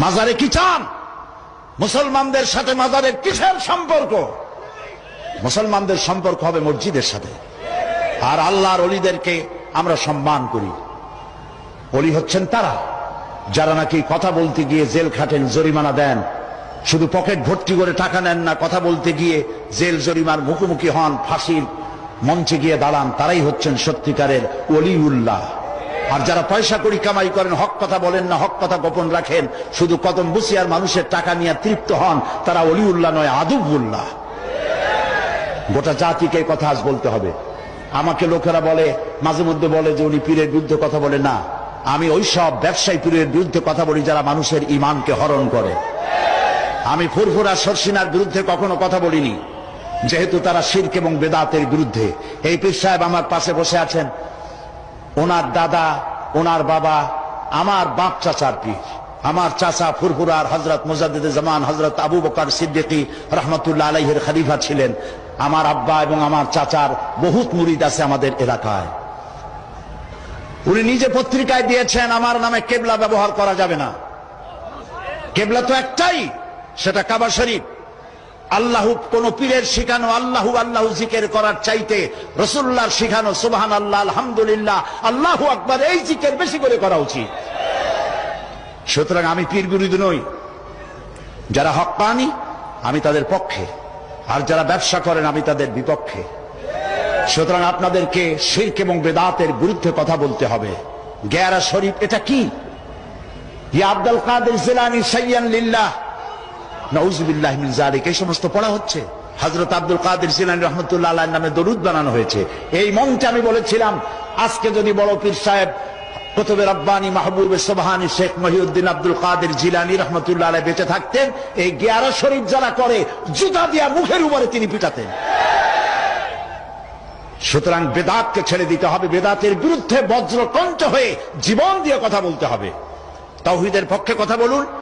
মাজারে কি চান? মুসলমানদের সাথে মাজারের কিসের সম্পর্ক? মুসলমানদের সম্পর্ক হবে মসজিদের সাথে। আর আল্লাহর অলিদেরকে আমরা সম্মান করি। অলি হচ্ছেন তারা। যারা নাকি কথা বলতে গিয়ে জেল খাটেন, জরিমানা দেন। শুধু পকেট ভর্তি করে টাকা নেন না, কথা বলতে গিয়ে জেল জরিমার মুখোমুখি হন, ফাঁসির মঞ্চে গিয়ে দাঁড়ান, তারাই হচ্ছেন সত্যিকারের অলিউল্লাহ। আর যারা পয়সা করি কামাই করেন, হক কথা বলেন না, হক কথা গোপন রাখেন। শুধু কদম বুসিয়ার মানুষের টাকা নিয়ে তৃপ্ত হন, তারা অলিউল্লাহ নয়, আদুবুল্লাহ। গোটা জাতিকে কথা আজ বলতে হবে। আমাকে লোকেরা বলে, মাঝে মধ্যে বলে যে উনি পীরের বিরুদ্ধে কথা বলে। না, আমি ওই সব ব্যবসায়ী পীরের বিরুদ্ধে কথা বলি যারা মানুষের ইমানকে হরণ করে। আমি ফুরফুরা সরসিনার বিরুদ্ধে কখনো কথা বলিনি। যেহেতু তারা শির্ক এবং বেদাতের বিরুদ্ধে। এই পীর সাহেব আমার পাশে বসে আছেন। ওনার দাদা, ওনার বাবা আমার বাপ চাচার পীর, আমার চাচা ফুরফুরার হজরত মুজাদ্দিদ জামান হজরত আবু বকর সিদ্দিকী রহমতুল্লাহ আলাইহের খলিফা ছিলেন। আমার আব্বা এবং আমার চাচার বহুত মুরিদ আছে আমাদের এলাকায়। উনি নিজে পত্রিকায় দিয়েছেন, আমার নামে কেবলা ব্যবহার করা যাবে না। কেবলা তো একটাই, সেটা কাবা শরীফ। আল্লাহ কোন পীরের শিখানো আল্লাহ আল্লাহ জিকের করার চাইতে রসুল্লাহর শিখানো সুবহান আল্লাহ আলহামদুলিল্লাহ, আল্লাহ আকবার এই জিকের বেশি করে করা উচিত। সুতরাং আমি পীর বিরোধী নই। যারা হক পানি আমি তাদের পক্ষে। আর যারা ব্যবসা করেন, আমি তাদের বিপক্ষে। সুতরাং আপনাদেরকে শির্ক এবং বেদাতের বিরুদ্ধে কথা বলতে হবে। গ্যারা শরীফ, এটা কি? ইয়া আব্দুল কাদের জিলানি সাইয়ান লিল্লাহ। নউজুবিল্লাহ জালিক এই সমস্ত পড়া হচ্ছে। হযরত আব্দুল কাদের জিলানী রহমতুল্লাহ আলাইহির নামে দরুদ বানানো হয়েছে। এই মঞ্চে আমি বলেছিলাম, আজকে যদি বড় পীর সাহেব কুতুবে রব্বানি মাহবুবে সুবহানি Sheikh Mohiuddin Abdul Qadir Jilani রহমতুল্লাহ আলাইহ বেঁচে থাকতেন, এই গিয়ারা শরীফ যারা করে, জুতা দিয়া মুখের উপরে তিনি পিটাতেন। সুতরাং বেদাতকে ছেড়ে দিতে হবে। বেদাতের বিরুদ্ধে বজ্রকণ্ঠ হয়ে জীবন দিয়ে কথা বলতে হবে। তাওহিদের পক্ষে কথা বলুন।